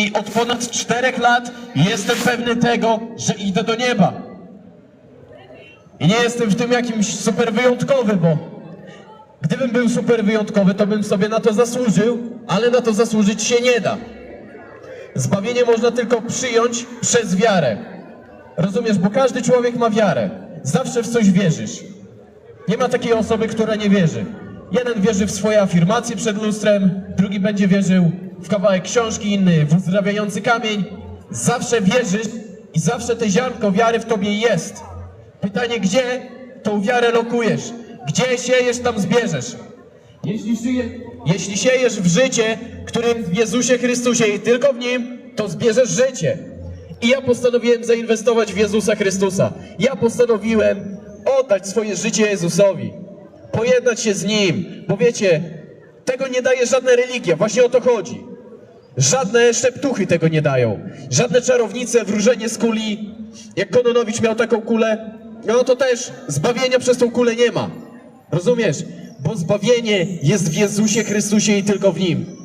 I od ponad czterech lat jestem pewny tego, że idę do nieba. I nie jestem w tym jakimś super wyjątkowy, bo gdybym był super wyjątkowy, to bym sobie na to zasłużył, ale na to zasłużyć się nie da. Zbawienie można tylko przyjąć przez wiarę. Rozumiesz, bo każdy człowiek ma wiarę. Zawsze w coś wierzysz. Nie ma takiej osoby, która nie wierzy. Jeden wierzy w swoje afirmacje przed lustrem, drugi będzie wierzył w kawałek książki, inny w uzdrawiający kamień. Zawsze wierzysz i zawsze te ziarnko wiary w tobie jest. Pytanie, gdzie tą wiarę lokujesz? Gdzie siejesz, tam zbierzesz. Jeśli, szyje, jeśli siejesz w życie, którym w Jezusie Chrystusie i tylko w Nim, to zbierzesz życie. I ja postanowiłem zainwestować w Jezusa Chrystusa. Ja postanowiłem oddać swoje życie Jezusowi. Pojednać się z Nim. Bo wiecie, tego nie daje żadna religia. Właśnie o to chodzi. Żadne szeptuchy tego nie dają. Żadne czarownice, wróżenie z kuli. Jak Kononowicz miał taką kulę, no to też zbawienia przez tą kulę nie ma. Rozumiesz? Bo zbawienie jest w Jezusie Chrystusie i tylko w Nim.